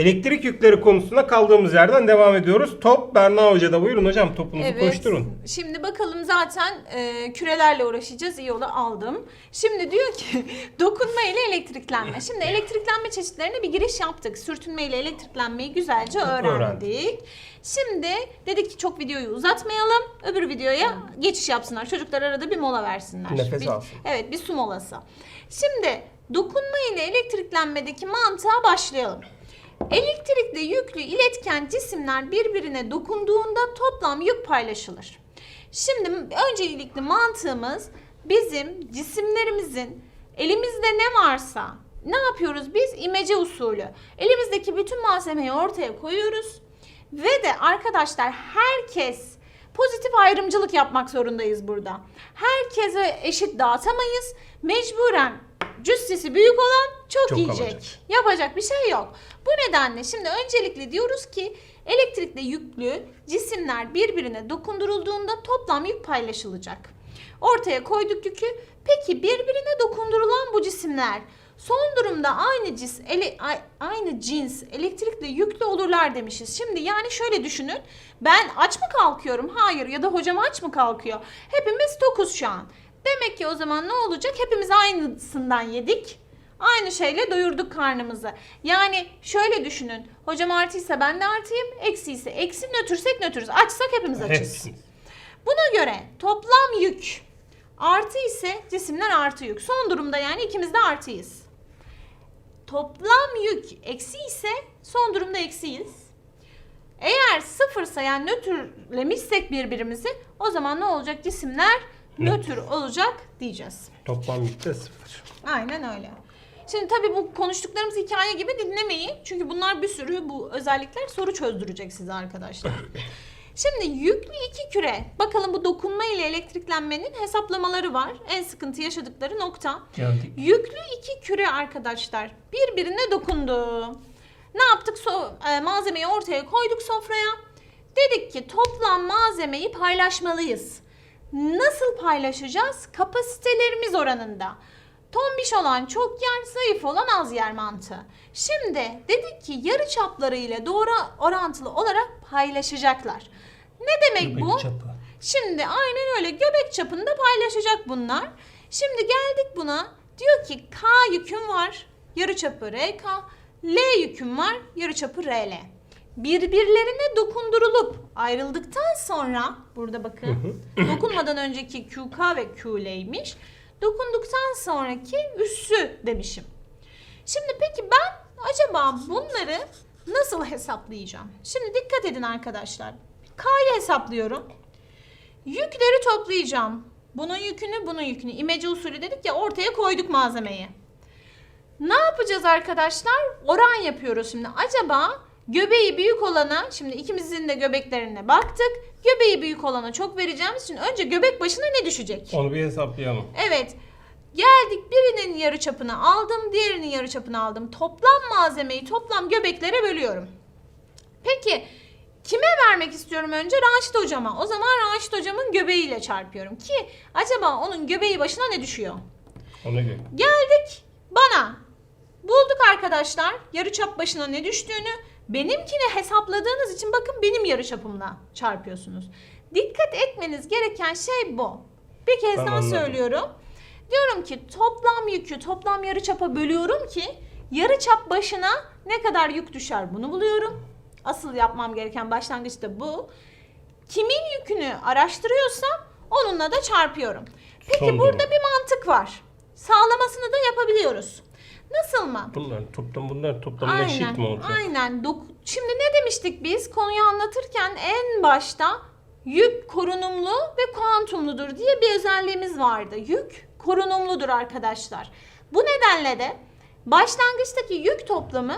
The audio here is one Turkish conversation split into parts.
Elektrik yükleri konusuna kaldığımız yerden devam ediyoruz. Top Berna Hoca'da buyurun hocam topunuzu koşturun. Şimdi bakalım zaten e, kürelerle uğraşacağız. İyi ola aldım. Şimdi diyor ki dokunma ile elektriklenme. Şimdi elektriklenme çeşitlerine bir giriş yaptık. Sürtünme ile elektriklenmeyi güzelce öğrendik. Öğrendik. Şimdi dedik ki çok videoyu uzatmayalım. Öbür videoya geçiş yapsınlar. Çocuklar arada bir mola versinler. Nefes Bir- alsın. Evet bir su molası. Şimdi dokunma ile elektriklenmedeki mantığa başlayalım. Elektrikle yüklü iletken cisimler birbirine dokunduğunda toplam yük paylaşılır. Şimdi öncelikli mantığımız bizim cisimlerimizin elimizde ne varsa ne yapıyoruz biz? İmece usulü. Elimizdeki bütün malzemeyi ortaya koyuyoruz. Ve de arkadaşlar herkes pozitif ayrımcılık yapmak zorundayız burada. Herkese eşit dağıtamayız. Mecburen cüssesi büyük olan çok, Çok yiyecek. alacak. Yapacak bir şey yok. Bu nedenle şimdi öncelikle diyoruz ki elektrikle yüklü cisimler birbirine dokundurulduğunda toplam yük paylaşılacak. Ortaya koyduk yükü. Peki birbirine dokundurulan bu cisimler son durumda aynı cins ele- aynı cins elektrikle yüklü olurlar demişiz. Şimdi yani şöyle düşünün. Ben aç mı kalkıyorum? Hayır. Ya da hocam aç mı kalkıyor? Hepimiz tokuz şu an. Demek ki o zaman ne olacak? Hepimiz aynısından yedik. Aynı şeyle doyurduk karnımızı. Yani şöyle düşünün. Hocam artıysa ben de artıyım. Eksi ise eksi. Nötürsek nötrüz. Açsak hepimiz açız. Buna göre toplam yük artı ise cisimler artı yük. Son durumda yani ikimiz de artıyız. Toplam yük eksi ise son durumda eksiyiz. Eğer sıfırsa yani nötrlemişsek birbirimizi o zaman ne olacak? Cisimler nötr olacak diyeceğiz. Toplam yükte sıfır. Aynen öyle. Şimdi tabii bu konuştuklarımız hikaye gibi dinlemeyin. Çünkü bunlar bir sürü bu özellikler soru çözdürecek size arkadaşlar. Şimdi yüklü iki küre. Bakalım bu dokunma ile elektriklenmenin hesaplamaları var. En sıkıntı yaşadıkları nokta. Geldik. Yüklü iki küre arkadaşlar birbirine dokundu. Ne yaptık? So- e, malzemeyi ortaya koyduk sofraya. Dedik ki toplam malzemeyi paylaşmalıyız. Nasıl paylaşacağız? Kapasitelerimiz oranında. Tombiş olan çok yer, zayıf olan az yer mantığı. Şimdi dedik ki yarı çapları ile doğru orantılı olarak paylaşacaklar. Ne demek bu? Göbek çapı. Şimdi aynen öyle göbek çapında paylaşacak bunlar. Şimdi geldik buna. Diyor ki K yüküm var. Yarıçapı RK. L yüküm var. Yarıçapı RL. Birbirlerine dokundurulup ayrıldıktan sonra burada bakın dokunmadan önceki QK ve QL'ymiş. Dokunduktan sonraki üssü demişim. Şimdi peki ben acaba bunları nasıl hesaplayacağım? Şimdi dikkat edin arkadaşlar. K'yı hesaplıyorum. Yükleri toplayacağım. Bunun yükünü, bunun yükünü. İmece usulü dedik ya ortaya koyduk malzemeyi. Ne yapacağız arkadaşlar? Oran yapıyoruz şimdi. Acaba göbeği büyük olana, şimdi ikimizin de göbeklerine baktık. Göbeği büyük olana çok vereceğimiz için önce göbek başına ne düşecek? Onu bir hesaplayalım. Evet. Geldik birinin yarı çapını aldım, diğerinin yarı çapını aldım. Toplam malzemeyi toplam göbeklere bölüyorum. Peki kime vermek istiyorum önce? Raşit hocama. O zaman Raşit hocamın göbeğiyle çarpıyorum ki acaba onun göbeği başına ne düşüyor? Ona göre. Geldik bana. Bulduk arkadaşlar yarıçap başına ne düştüğünü. Benimkini hesapladığınız için bakın benim yarıçapımla çarpıyorsunuz. Dikkat etmeniz gereken şey bu. Bir kez Ben daha anladım. söylüyorum. Diyorum ki toplam yükü toplam yarıçapa bölüyorum ki yarıçap başına ne kadar yük düşer bunu buluyorum. Asıl yapmam gereken başlangıçta bu. Kimin yükünü araştırıyorsam onunla da çarpıyorum. Peki Son burada durum. bir mantık var. Sağlamasını da yapabiliyoruz. Nasıl mı? Bunlar toplam bunlar toplamda eşit mi olacak? Aynen. Dok- Şimdi ne demiştik biz konuyu anlatırken en başta yük korunumlu ve kuantumludur diye bir özelliğimiz vardı. Yük korunumludur arkadaşlar. Bu nedenle de başlangıçtaki yük toplamı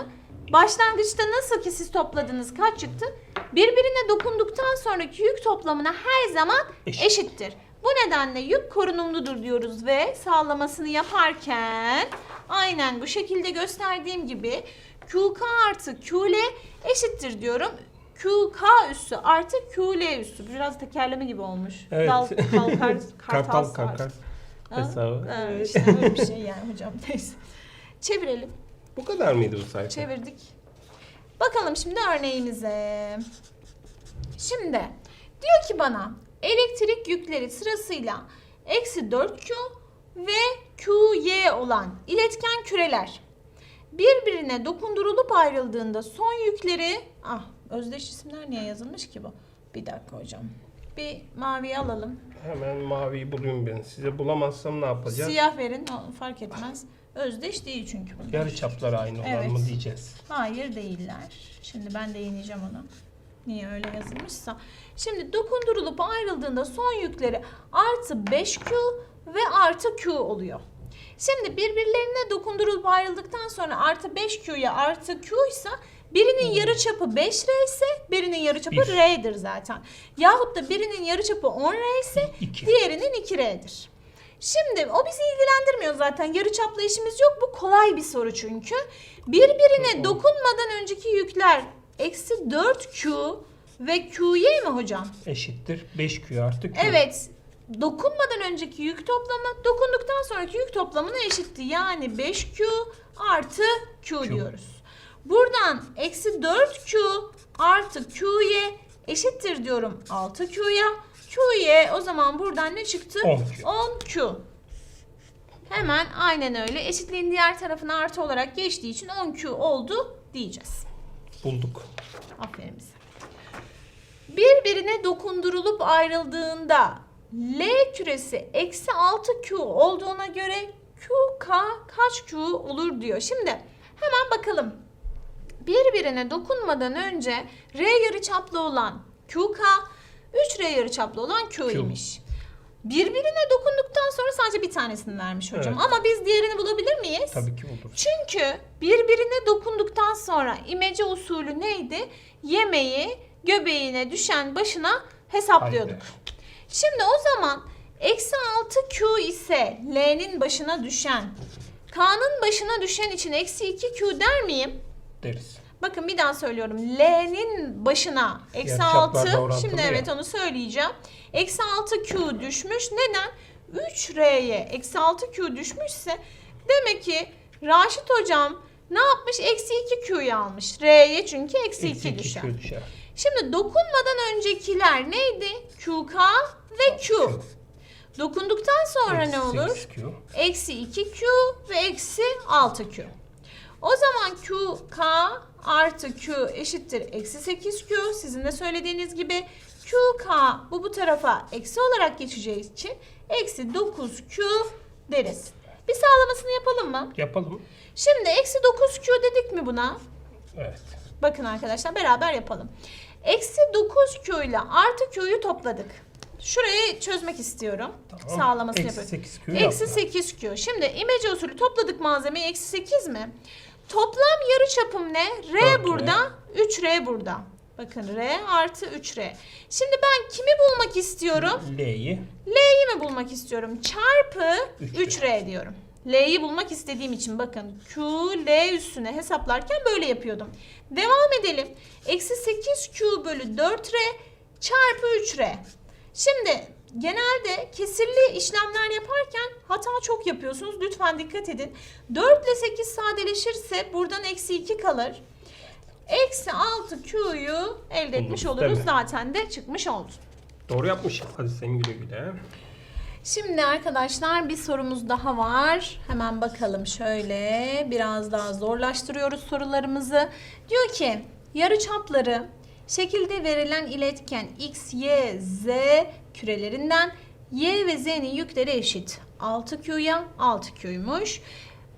başlangıçta nasıl ki siz topladınız kaç çıktı? Birbirine dokunduktan sonraki yük toplamına her zaman Eşit. eşittir. Bu nedenle yük korunumludur diyoruz ve sağlamasını yaparken aynen bu şekilde gösterdiğim gibi QK artı QL eşittir diyorum. QK üssü artı QL üssü. Biraz tekerleme gibi olmuş. Evet. Dal, kalkar, Kartal kartal? Hesabı. Ha, işte öyle bir şey yani hocam. Neyse. Çevirelim. Bu kadar mıydı bu sayfa? Çevirdik. Bakalım şimdi örneğimize. Şimdi diyor ki bana elektrik yükleri sırasıyla eksi 4Q ve QY olan iletken küreler birbirine dokundurulup ayrıldığında son yükleri ah özdeş isimler niye yazılmış ki bu? Bir dakika hocam. Bir maviyi alalım. Hemen maviyi bulayım ben. Size bulamazsam ne yapacağız? Siyah verin fark etmez. Özdeş değil çünkü bunlar. Yarı çapları aynı olan Evet. mı diyeceğiz. Hayır değiller. Şimdi ben de yeneceğim onu. Niye öyle yazılmışsa. Şimdi dokundurulup ayrıldığında son yükleri artı 5Q ve artı Q oluyor. Şimdi birbirlerine dokundurulup ayrıldıktan sonra artı 5Q'ya artı Q ise birinin yarıçapı 5R ise birinin yarıçapı Bir. R'dir zaten. Yahut da birinin yarıçapı 10R ise İki. diğerinin 2R'dir. Şimdi o bizi ilgilendirmiyor zaten. Yarıçapla işimiz yok. Bu kolay bir soru çünkü. Birbirine dokunmadan önceki yükler eksi 4Q ve QY mi hocam? Eşittir 5Q artı Q. Evet. Dokunmadan önceki yük toplamı dokunduktan sonraki yük toplamına eşitti. Yani 5Q artı Q, Q. diyoruz. Buradan eksi 4Q artı QY eşittir diyorum 6Q'ya. QY o zaman buradan ne çıktı? 10Q. 10Q. Hemen aynen öyle. Eşitliğin diğer tarafına artı olarak geçtiği için 10Q oldu diyeceğiz. Bulduk. Aferin bize. Birbirine dokundurulup ayrıldığında L küresi eksi 6Q olduğuna göre QK kaç Q olur diyor. Şimdi hemen bakalım. Birbirine dokunmadan önce R yarıçaplı olan QK, 3R yarıçaplı olan Q'ymiş. Birbirine dokunduktan sonra sadece bir tanesini vermiş hocam. Evet. Ama biz diğerini bulabilir miyiz? Tabii ki buluruz. Çünkü birbirine dokunduktan sonra imece usulü neydi? Yemeği göbeğine düşen başına hesaplıyorduk. Haydi. Şimdi o zaman eksi 6Q ise L'nin başına düşen, K'nın başına düşen için eksi 2Q der miyim? Deriz. Bakın bir daha söylüyorum. L'nin başına eksi Yarıçaplarda 6. orantılı Şimdi ya. evet onu söyleyeceğim. Eksi 6Q düşmüş. Neden? 3R'ye eksi 6Q düşmüşse demek ki Raşit hocam ne yapmış? Eksi 2Q'yu almış. R'ye çünkü eksi 2 Eksi düşer. 2Q düşer. Şimdi dokunmadan öncekiler neydi? QK ve Q. Dokunduktan sonra Eksi ne olur? 8Q. Eksi 2Q ve eksi 6Q. O zaman QK artı Q eşittir eksi 8Q. Sizin de söylediğiniz gibi QK bu bu tarafa eksi olarak geçeceği için eksi 9Q deriz. Bir sağlamasını yapalım mı? Yapalım. Şimdi eksi 9Q dedik mi buna? Evet. Bakın arkadaşlar beraber yapalım. Eksi 9Q ile artı Q'yu topladık. Şurayı çözmek istiyorum. Tamam. Sağlamasını Eksi yapıyorum. 8Q Eksi yapma. 8Q. Şimdi imece usulü topladık malzemeyi. Eksi 8 mi? Toplam yarı çapım ne? R 4R. burada, 3R burada. Bakın R artı 3R. Şimdi ben kimi bulmak istiyorum? L'yi L'yi mi bulmak istiyorum? Çarpı 3R. 3R diyorum. L'yi bulmak istediğim için bakın Q, L üstüne hesaplarken böyle yapıyordum. Devam edelim. Eksi 8Q bölü 4R çarpı 3R. Şimdi genelde kesirli işlemler yaparken hata çok yapıyorsunuz. Lütfen dikkat edin. 4 ile 8 sadeleşirse buradan eksi 2 kalır. Eksi 6Q'yu elde etmiş Bulduk, değil oluruz. mi? Zaten de çıkmış oldu. doğru yapmış. Hadi sen güle güle. Şimdi arkadaşlar bir sorumuz daha var. Hemen bakalım şöyle. Biraz daha zorlaştırıyoruz sorularımızı. Diyor ki yarıçapları şekilde verilen iletken x, y, z kürelerinden y ve z'nin yükleri eşit. 6q'ya 6q'ymuş.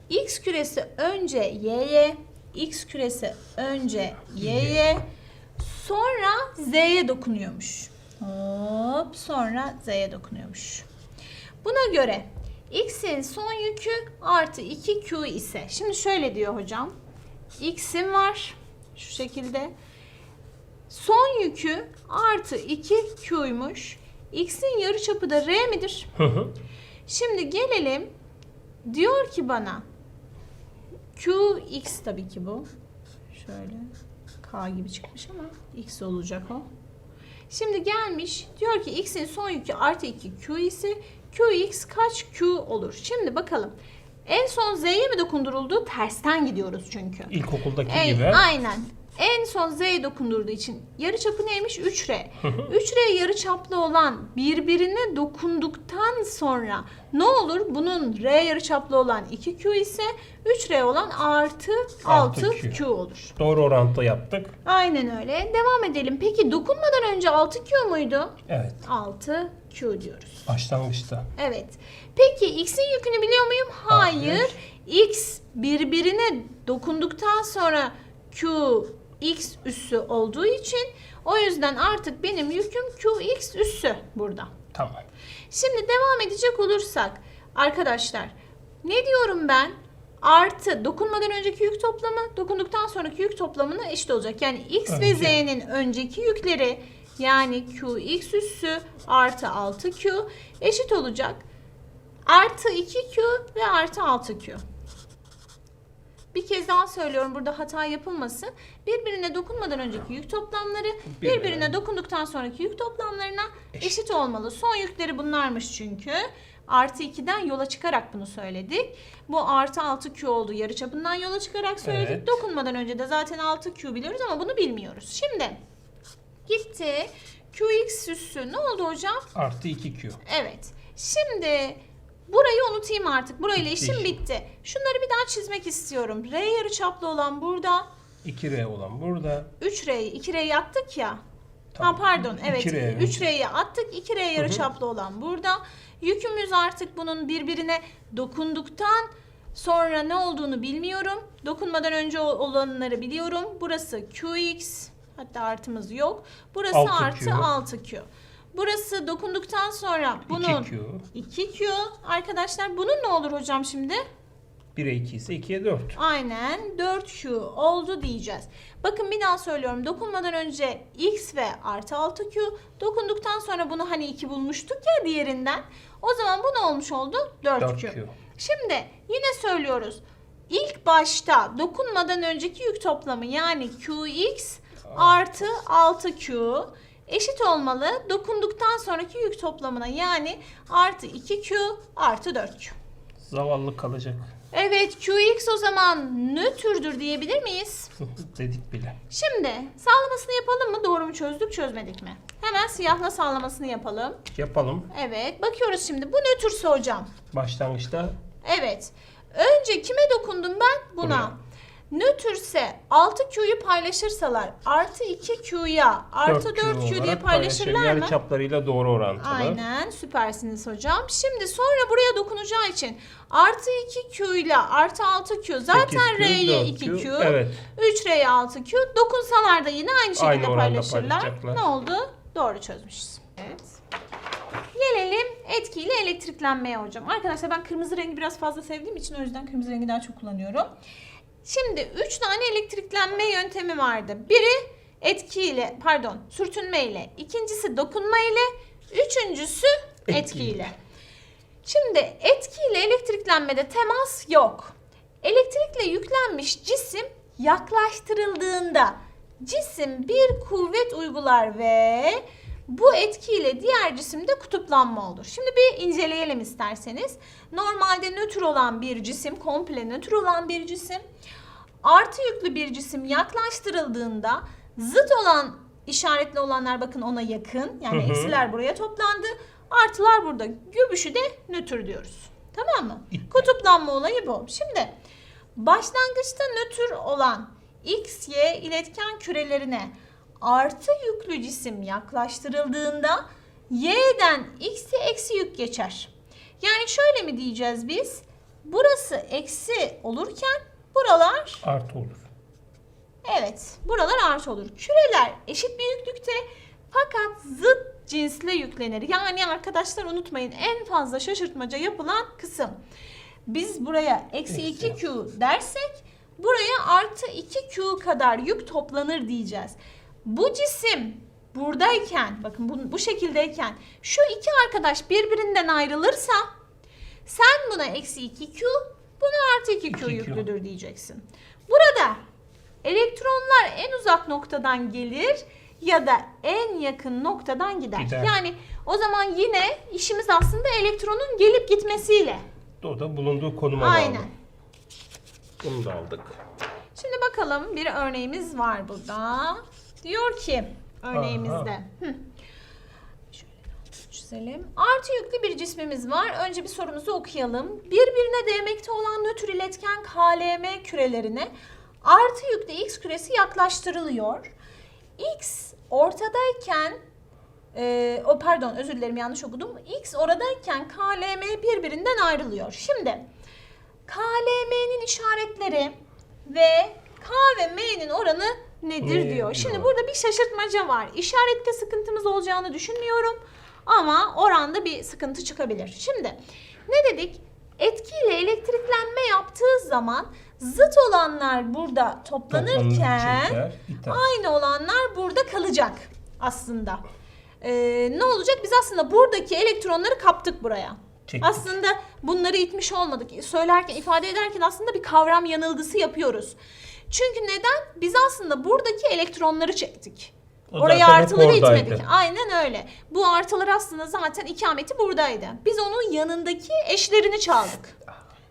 x küresi önce y'ye, x küresi önce y'ye, sonra z'ye dokunuyormuş. Hop sonra z'ye dokunuyormuş. Buna göre x'in son yükü artı 2q ise şimdi şöyle diyor hocam. x'in var şu şekilde. Son yükü artı 2q'ymuş. X'in yarıçapı da r midir? Hı hı. Şimdi gelelim. Diyor ki bana qx tabii ki bu. Şöyle k gibi çıkmış ama x olacak o. Şimdi gelmiş diyor ki x'in son yükü artı 2 q ise qx kaç q olur? Şimdi bakalım. En son z'ye mi dokunduruldu? Tersten gidiyoruz çünkü. İlkokuldaki Ey, gibi. aynen. En son Z'ye dokundurduğu için yarıçapı neymiş? 3R. 3R yarıçaplı olan birbirine dokunduktan sonra ne olur? Bunun R yarıçaplı olan 2Q ise 3R olan artı 6Q. 6Q olur. Doğru orantılı yaptık. Aynen öyle. Devam edelim. Peki dokunmadan önce 6Q muydu? Evet. 6Q diyoruz. Başlangıçta. Evet. Peki x'in yükünü biliyor muyum? Hayır. Hayır. x birbirine dokunduktan sonra q x üssü olduğu için o yüzden artık benim yüküm qx üssü burada. Tamam. Şimdi devam edecek olursak arkadaşlar ne diyorum ben? Artı dokunmadan önceki yük toplamı dokunduktan sonraki yük toplamına eşit olacak. Yani x ve Önce. z'nin önceki yükleri yani qx üssü artı 6q eşit olacak. Artı 2q ve artı 6q. Bir kez daha söylüyorum burada hata yapılmasın. Birbirine dokunmadan önceki yük toplamları Birbirine. birbirine dokunduktan sonraki yük toplamlarına eşit olmalı. Son yükleri bunlarmış çünkü. Artı 2'den yola çıkarak bunu söyledik. Bu artı 6Q oldu. Yarıçapından yola çıkarak söyledik. Evet. Dokunmadan önce de zaten 6Q biliyoruz ama bunu bilmiyoruz. Şimdi gitti. QX üssü ne oldu hocam? Artı 2Q. Evet. Şimdi burayı unutayım artık. Burayla işim bitti. Şunları bir daha çizmek istiyorum. R yarıçaplı olan burada. 2R olan burada. 3R'yi 2R'yi attık ya. Tamam. Ha pardon evet 2R. 3R'yi attık 2R yarıçaplı olan burada. Yükümüz artık bunun birbirine dokunduktan sonra ne olduğunu bilmiyorum. Dokunmadan önce ol- olanları biliyorum. Burası QX hatta artımız yok. Burası 6Q. artı 6Q. Burası dokunduktan sonra bunun 2Q. 2Q arkadaşlar bunun ne olur hocam şimdi? 1'e 2 ise 2'ye 4. Aynen 4Q oldu diyeceğiz. Bakın bir daha söylüyorum. Dokunmadan önce X ve artı 6Q. Dokunduktan sonra bunu hani 2 bulmuştuk ya diğerinden. O zaman bu ne olmuş oldu? 4Q. 4Q. Şimdi yine söylüyoruz. İlk başta dokunmadan önceki yük toplamı yani QX artı 6Q eşit olmalı. Dokunduktan sonraki yük toplamına yani artı 2Q artı 4Q. Zavallı kalacak. Evet QX o zaman nötrdür diyebilir miyiz? Dedik bile. Şimdi sağlamasını yapalım mı? Doğru mu çözdük çözmedik mi? Hemen siyahla sağlamasını yapalım. Yapalım. Evet bakıyoruz şimdi. Bu nötrse hocam. Başlangıçta Evet. Önce kime dokundum ben? Buna. Buraya. Nötrse 6Q'yu paylaşırsalar artı 2Q'ya artı 4Q 4Q diye paylaşırlar paylaşır. mı? Çaplarıyla doğru orantılı. Aynen süpersiniz hocam. Şimdi sonra buraya dokunacağı için artı 2Q ile artı 6Q zaten 8Q, R'ye 4Q, 2Q. Evet. 3R'ye 6Q. Dokunsalar da yine aynı şekilde Aynı paylaşırlar. Ne oldu? Doğru çözmüşüz. Evet. Gelelim etkiyle elektriklenmeye hocam. Arkadaşlar ben kırmızı rengi biraz fazla sevdiğim için o yüzden kırmızı rengi daha çok kullanıyorum. Şimdi 3 tane elektriklenme yöntemi vardı. Biri etkiyle, pardon, sürtünmeyle, ikincisi dokunmayla, üçüncüsü Etkiyle. etkiyle. Şimdi etkiyle elektriklenmede temas yok. Elektrikle yüklenmiş cisim yaklaştırıldığında cisim bir kuvvet uygular ve bu etkiyle diğer cisimde kutuplanma olur. Şimdi bir inceleyelim isterseniz. Normalde nötr olan bir cisim, komple nötr olan bir cisim artı yüklü bir cisim yaklaştırıldığında zıt olan işaretli olanlar bakın ona yakın. Yani Hı hı. eksiler buraya toplandı. Artılar burada. Göbüşü de nötr diyoruz. Tamam mı? Kutuplanma olayı bu. Şimdi başlangıçta nötr olan X, Y iletken kürelerine artı yüklü cisim yaklaştırıldığında Y'den X'e eksi yük geçer. Yani şöyle mi diyeceğiz biz? Burası eksi olurken buralar Artı olur. Evet, buralar artı olur. Küreler eşit büyüklükte fakat zıt cinsle yüklenir. Yani arkadaşlar unutmayın en fazla şaşırtmaca yapılan kısım. Biz buraya eksi Eksi. 2Q dersek buraya artı 2Q kadar yük toplanır diyeceğiz. Bu cisim buradayken bakın bu, bu şekildeyken şu iki arkadaş birbirinden ayrılırsa sen buna eksi 2Q buna artı 2Q, 2Q. yüklüdür diyeceksin. Burada elektronlar en uzak noktadan gelir ya da en yakın noktadan gider. Gider. Yani o zaman yine işimiz aslında elektronun gelip gitmesiyle. O da bulunduğu konuma Aynen. bağlı. Bunu da aldık. Şimdi bakalım bir örneğimiz var burada. Diyor ki örneğimizde. Hı. Çizelim. Artı yüklü bir cismimiz var. Önce bir sorumuzu okuyalım. Birbirine değmekte olan nötr iletken KLM kürelerine artı yüklü X küresi yaklaştırılıyor. X ortadayken e, o pardon özür dilerim yanlış okudum. X oradayken KLM birbirinden ayrılıyor. Şimdi KLM'nin işaretleri ve K ve M'nin oranı nedir Ne diyor. Şimdi burada bir şaşırtmaca var. İşarette sıkıntımız olacağını düşünmüyorum ama oranda bir sıkıntı çıkabilir. Şimdi ne dedik? Etkiyle elektriklenme yaptığı zaman zıt olanlar burada toplanırken çeker, aynı olanlar burada kalacak aslında. Ee, ne olacak? Biz aslında buradaki elektronları kaptık buraya. Çektik. Aslında bunları itmiş olmadık. Söylerken, ifade ederken aslında bir kavram yanılgısı yapıyoruz. Çünkü neden? Biz aslında buradaki elektronları çektik. O Oraya artıları itmedik. Aynen öyle. Bu artılar aslında zaten ikameti buradaydı. Biz onun yanındaki eşlerini çaldık.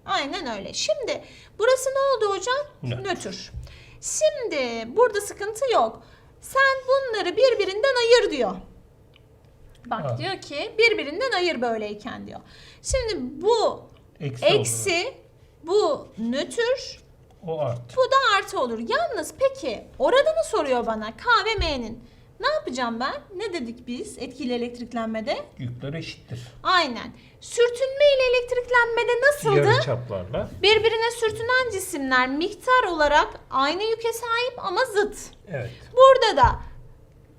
Aynen öyle. Şimdi burası ne oldu hocam? Nötr. Nötr. Şimdi burada sıkıntı yok. Sen bunları birbirinden ayır diyor. Bak Ha. diyor ki birbirinden ayır böyleyken diyor. Şimdi bu Eksi, eksi bu nötr O artı. bu da artı olur. Yalnız peki oranını soruyor bana K ve M'nin. Ne yapacağım ben? Ne dedik biz etkili elektriklenmede? Yükler eşittir. Aynen. Sürtünme ile elektriklenmede nasıldı? Yarı çaplarla. Birbirine sürtünen cisimler miktar olarak aynı yüke sahip ama zıt. Evet. Burada da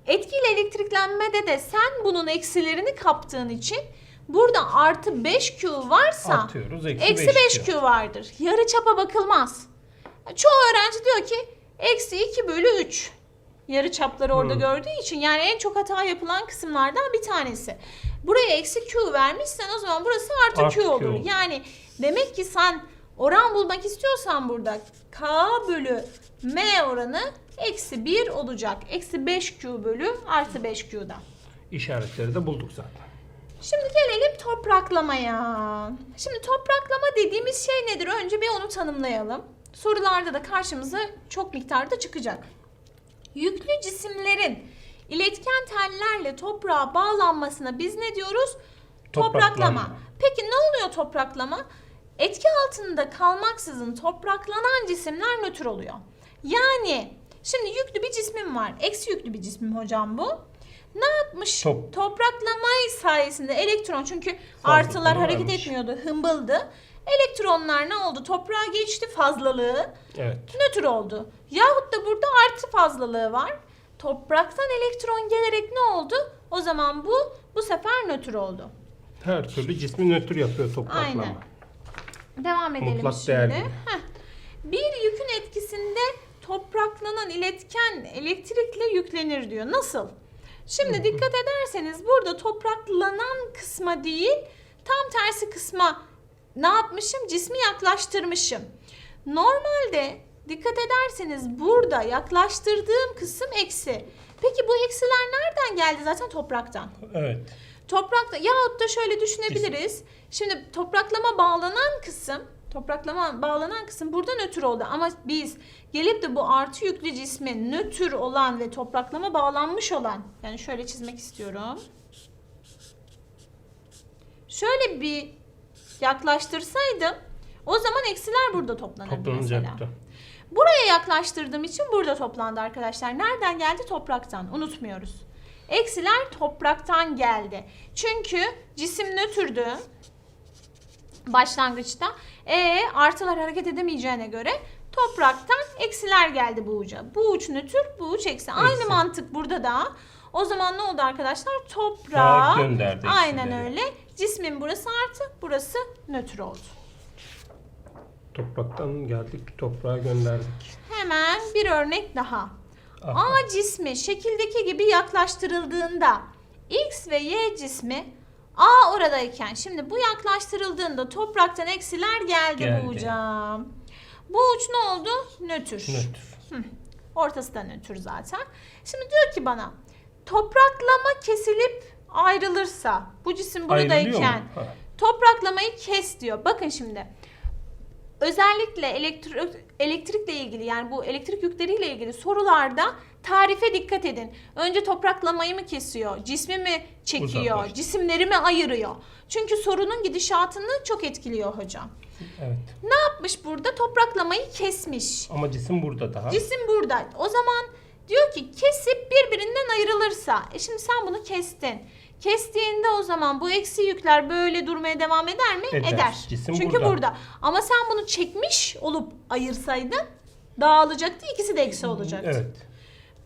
etkili elektriklenmede de sen bunun eksilerini kaptığın için burada artı 5Q varsa Atıyoruz. Eksi, eksi 5 5Q vardır. Yarı çapa bakılmaz. Çoğu öğrenci diyor ki eksi 2 bölü 3. Yarı çapları orada Hı. gördüğü için yani en çok hata yapılan kısımlardan bir tanesi. Buraya eksi Q vermişsen o zaman burası artı, Artı Q Q olur. olur. Yani demek ki sen oran bulmak istiyorsan burada K bölü M oranı eksi 1 olacak. Eksi 5Q bölü artı 5Q'dan. İşaretleri de bulduk zaten. Şimdi gelelim topraklamaya. Şimdi topraklama dediğimiz şey nedir? Önce bir onu tanımlayalım. Sorularda da karşımıza çok miktarda çıkacak. Yüklü cisimlerin iletken tellerle toprağa bağlanmasına biz ne diyoruz? Topraklama. Topraklama. Peki ne oluyor topraklama? Etki altında kalmaksızın topraklanan cisimler nötr oluyor. Yani şimdi yüklü bir cismim var. Eksi yüklü bir cismim hocam bu. Ne yapmış? Top. Topraklama sayesinde elektron çünkü Fazla artılar hareket varmış. etmiyordu, hımbıldı. Elektronlar ne oldu? Toprağa geçti fazlalığı Evet. nötr oldu. Yahut da burada artı fazlalığı var. Topraktan elektron gelerek ne oldu? O zaman bu bu sefer nötr oldu. Her türlü cismi nötr yapıyor topraklama. Aynen. Devam edelim Mutlak şimdi. değerli. Heh. Bir yükün etkisinde topraklanan iletken elektrikle yüklenir diyor. Nasıl? Şimdi dikkat ederseniz burada topraklanan kısma değil tam tersi kısma ne yapmışım? Cismi yaklaştırmışım. Normalde dikkat ederseniz burada yaklaştırdığım kısım eksi. Peki bu eksiler nereden geldi? Zaten topraktan. Evet. Toprakta yahut da şöyle düşünebiliriz. Şimdi topraklama bağlanan kısım, topraklama bağlanan kısım burada nötr oldu ama biz gelip de bu artı yüklü cismin nötr olan ve topraklama bağlanmış olan yani şöyle çizmek istiyorum. Şöyle bir yaklaştırsaydım o zaman eksiler burada toplanırdı mesela. Buraya yaklaştırdığım için burada toplandı arkadaşlar. Nereden geldi? Topraktan. Unutmuyoruz. Eksiler topraktan geldi. Çünkü cisim nötrdü başlangıçta. E artılar hareket edemeyeceğine göre topraktan eksiler geldi bu uca. Bu uç nötr, bu uç eksi. Aynı Eksi. mantık burada da. O zaman ne oldu arkadaşlar? Sağa Toprağa gönderdi aynen eksileri. öyle. Cismin burası artı, burası nötr oldu. Topraktan geldik toprağa gönderdik. Hemen bir örnek daha. Aha. A cismi şekildeki gibi yaklaştırıldığında X ve Y cismi A oradayken şimdi bu yaklaştırıldığında topraktan eksiler geldi, Geldi. bu hocam. Bu uç ne oldu? Nötr. Nötr. Ortası da nötr zaten. Şimdi diyor ki bana topraklama kesilip ayrılırsa bu cisim buradayken topraklamayı kes diyor. Bakın şimdi özellikle elektrik elektrikle ilgili yani bu elektrik yükleriyle ilgili sorularda tarife dikkat edin. Önce topraklamayı mı kesiyor, cismi mi çekiyor, Uzaklaştır. cisimleri mi ayırıyor? Çünkü sorunun gidişatını çok etkiliyor hocam. Evet. Ne yapmış burada? Topraklamayı kesmiş. Ama cisim burada daha. Cisim burada. O zaman diyor ki kesip birbirinden ayrılırsa. E şimdi sen bunu kestin. Kestiğinde o zaman bu eksi yükler böyle durmaya devam eder mi? Eder. Cisim Çünkü burada. burada. Ama sen bunu çekmiş olup ayırsaydın dağılacaktı. ikisi de eksi olacaktı. Evet.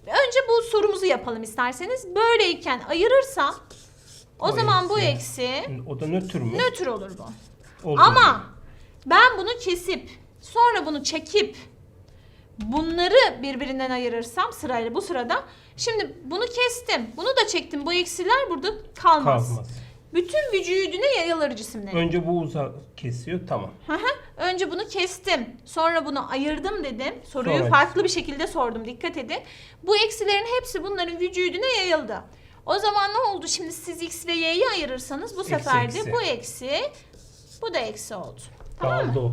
Önce bu sorumuzu yapalım isterseniz. Böyleyken ayırırsa o, O zaman bu eksi. eksi O da nötr mü? nötr olur bu. Oldu. Ama ben bunu kesip sonra bunu çekip bunları birbirinden ayırırsam sırayla bu sırada şimdi bunu kestim. Bunu da çektim. Bu eksiler burada kalmaz. Kalmaz. Bütün vücuduna yayılır cisimlerin. Önce bu uzak kesiyor tamam. Hı hı. Önce bunu kestim. Sonra bunu ayırdım dedim. Soruyu Sonra- farklı bir şekilde sordum. Dikkat edin. Bu eksilerin hepsi bunların vücuduna yayıldı. O zaman ne oldu? Şimdi siz x ve y'yi ayırırsanız bu sefer de bu eksi, bu da eksi oldu. Tamam mı? Dağıldı o.